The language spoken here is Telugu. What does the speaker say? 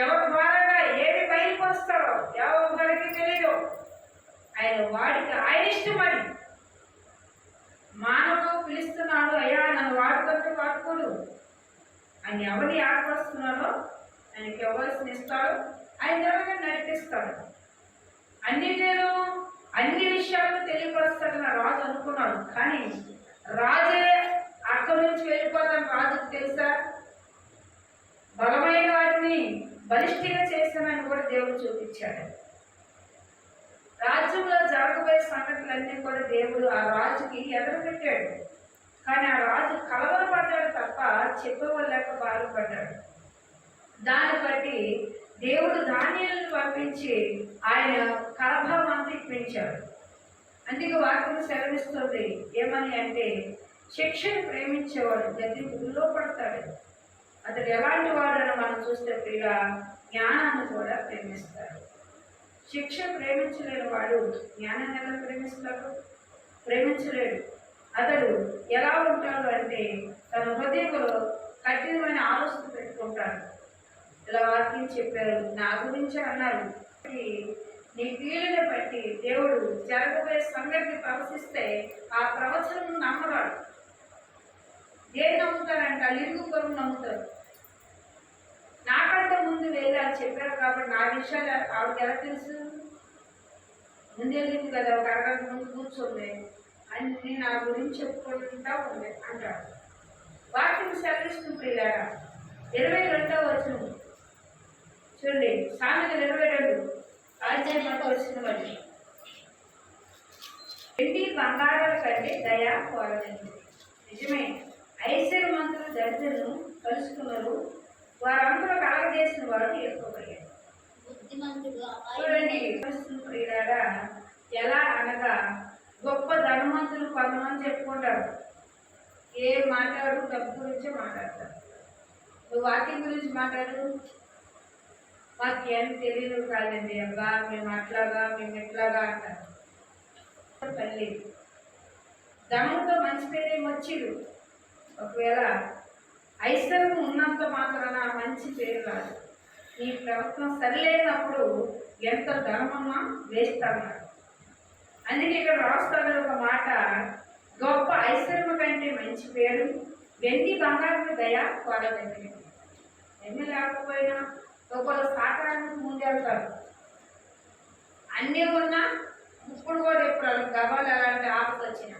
ఎవరి ద్వారాగా ఏది బయలుపరుస్తాడో ఎవరికి తెలియదు ఆయన వాడికి ఆయన ఇష్టమని మానవుడు పిలుస్తున్నాడు అయ్యా నన్ను వాడుకుంటే వాడుకోడు ఆయన ఎవరిని ఆడపరుస్తున్నాడో ఆయనకి ఇవ్వాల్సిన ఇస్తాడు ఆయన ఎవరిని నడిపిస్తాడు. అన్నిటిలో అన్ని విషయాలు తెలియపరుస్తాడని రాజు అనుకున్నాడు. కానీ రాజే అక్కడి నుంచి వెళ్ళిపోతాను రాజుకు తెలుసా? బలిష్టిగా చేస్తానని కూడా దేవుడు చూపించాడు. రాజ్యంలో జరగబోయే సంగతులన్నీ కూడా దేవుడు ఆ రాజుకి ఎదురుపెట్టాడు కానీ ఆ రాజు కలవరపడ్డాడు తప్ప చెప్పవలేక బాధపడ్డాడు దాన్ని బట్టి దేవుడు ధాన్యాలను పంపించి ఆయన కలభం అంతా ఇప్పించాడు. అందుకే వాక్యం సెలవిస్తుంది ఏమని అంటే శిక్షను ప్రేమించేవాడు గది ఊళ్ళో పడతాడు. అతడు ఎలాంటి వాడని మనం చూస్తే ప్రియ జ్ఞానాన్ని కూడా ప్రేమిస్తారు. శిక్ష ప్రేమించలేని వాడు జ్ఞానాన్ని ఎలా ప్రేమిస్తాడు? ప్రేమించలేడు. అతడు ఎలా ఉంటాడు అంటే తన హృదయంలో కఠినమైన ఆలోచన పెట్టుకుంటాడు. ఇలా వాక్యం చెప్పారు. నా గురించి అన్నారు. నీ పీడను బట్టి దేవుడు జరగబోయే సంగతి ప్రవచిస్తే ఆ ప్రవచనం నమ్మరాడు దేని నమ్ముతారంటే అల్లు నమ్ముతారు. నాకంటే ముందు వేదాలు చెప్పారు కాబట్టి నా విషయాలు ఆవిడకి ఎలా తెలుసు? ముందెళ్ళింది కదా ఒక అరగంట ముందు కూర్చుంది. అన్ని నా గురించి చెప్పుకుంటా ఉంది అంటాడు. వాక్యం సెలవిస్తుంది ప్రియులారా ఇరవై రెండవ వచ్చిన చూడండి సామెతలు ఇరవై రెండు. ఆధ్యాత్మిక వచ్చిన వాటి. వెండి బంగారాల కంటే దయా కోరలేదు. నిజమే. ఐశ్వర్యవంతులు దరిద్రులను కలుసుకున్నారు. వారందరూ కలగజేసిన వారు ఎక్కువయ్యారు చూడండి ప్రియులారా ఎలా అనగా గొప్ప ధనవంతులు కొంతమంది చెప్పుకుంటారు. ఏ మాట్లాడు డబ్బు గురించే మాట్లాడతారు. నువ్వు వాక్యం గురించి మాట్లాడు. మాకేం తెలియదు కాదండి అబ్బా మేము అట్లాగా మేము ఎట్లాగా అంటారు. తల్లి ధనంతో మంచి పేరేం వచ్చిడు ఒకవేళ ఐశ్వర్యం ఉన్నంత మాత్రాన మంచి పేరు రాదు. నీ ప్రవర్తన సరిలేనప్పుడు ఎంత ధర్మమా వేస్తామన్నారు అందుకే ఇక్కడ రాస్తాడు ఒక మాట గొప్ప ఐశ్వర్యం కంటే మంచి పేరు వెండి బంగారం దయ కోరదండి ఎన్ని లేకపోయినా ఒకళ్ళు సాకారానికి ముందెళ్తారు అన్నీ ఉన్నా ఇప్పుడు కూడా ఇప్పుడు గబాలు ఎలాంటి ఆపద వచ్చినా.